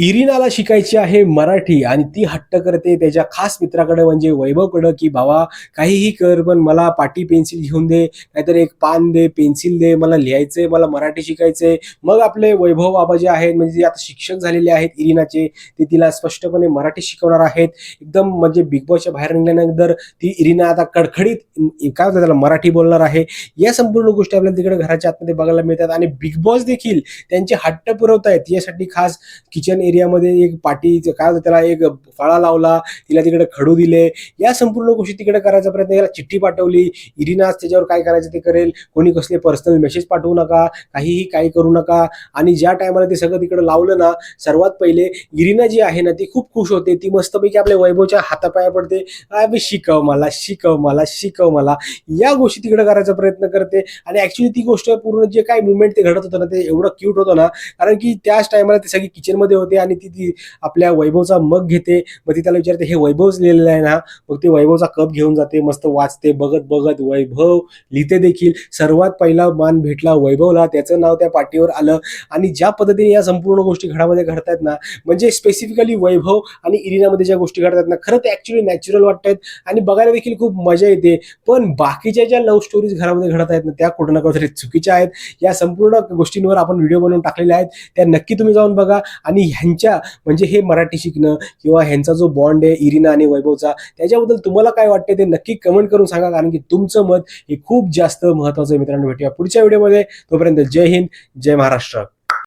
इरिनाला शिकायची आहे मराठी आणि ती हट्ट करते त्याच्या खास मित्राकडे म्हणजे वैभवकडं की भावा काहीही कर पण मला पाटी पेन्सिल घेऊन दे नाहीतर एक पान दे पेन्सिल दे मला लिहायचंय मला मराठी शिकायचंय. मग आपले वैभव बाबा जे आहेत म्हणजे जे आता शिक्षक झालेले आहेत इरिनाचे ते तिला स्पष्टपणे मराठी शिकवणार आहेत. एकदम म्हणजे बिग बॉसच्या बाहेर निघाल्यानंतर ती इरिना आता कडखडीत काय होतं त्याला मराठी बोलणार आहे. या संपूर्ण गोष्टी आपल्याला तिकडे घराच्या आतमध्ये बघायला मिळतात. आणि बिग बॉस देखील त्यांचे हट्ट पुरवतायत. यासाठी खास किचन एरियामध्ये एक पाटी काय होतं त्याला एक फळा लावला तिला तिकडे खडू दिले. या संपूर्ण गोष्टी तिकडे करायचा प्रयत्न केला चिठ्ठी पाठवली. इरिनाच त्याच्यावर काय करायचं ते करेल. कोणी कसले पर्सनल मेसेज पाठवू नका. काहीही काही करू नका. आणि ज्या टायमाला ते सगळं तिकडे लावलं ना सर्वात पहिले इरिना जी आहे ना ती खूप खुश होते. ती मस्तपैकी आपल्या वैभवच्या हातापाया पडते. शिकव मला शिकव मला शिकव मला. या गोष्टी तिकडे करायचा प्रयत्न करते. आणि ऍक्च्युली ती गोष्ट पूर्ण जे काय मुवमेंट ते घडत होतं ना ते एवढं क्यूट होतं ना. कारण की त्याच टायमाला ते सगळी किचनमध्ये होते. आणि ती ती आपल्या वैभवचा मग घेते. मग ती त्याला विचारते हे वैभवच लिहिलेलं आहे ना? मग ते वैभवचा कप घेऊन जाते मस्त वाचते बघत बघत वैभव लिहिते देखील. सर्वात पहिला मान भेटला वैभवला त्याचं नाव त्या पाठीवर आलं. आणि ज्या पद्धतीने या संपूर्ण गोष्टी घडामध्ये घडतायत ना म्हणजे स्पेसिफिकली वैभव आणि इरिनामध्ये ज्या गोष्टी घडतात ना खरं ते ऍक्च्युली नॅचरल वाटतात आणि बघायला देखील खूप मजा येते. पण बाकीच्या ज्या लव्ह स्टोरीज घरामध्ये घडत आहेत ना त्या कुठं ना कुठेतरी चुकीच्या आहेत. या संपूर्ण गोष्टींवर आपण व्हिडिओ बनवून टाकलेल्या आहेत. त्या नक्की तुम्ही जाऊन बघा आणि ह्यांच्या म्हणजे हे मराठी शिकणं किंवा ह्यांचा जो बॉन्ड आहे इरिना आणि वैभवचा त्याच्याबद्दल तुम्हाला काय वाटते ते नक्की कमेंट करून सांगा कारण की तुमचं मत हे खूप जास्त महत्वाचं आहे मित्रांनो. भेटूया पुढच्या व्हिडिओमध्ये तोपर्यंत जय हिंद जय महाराष्ट्र.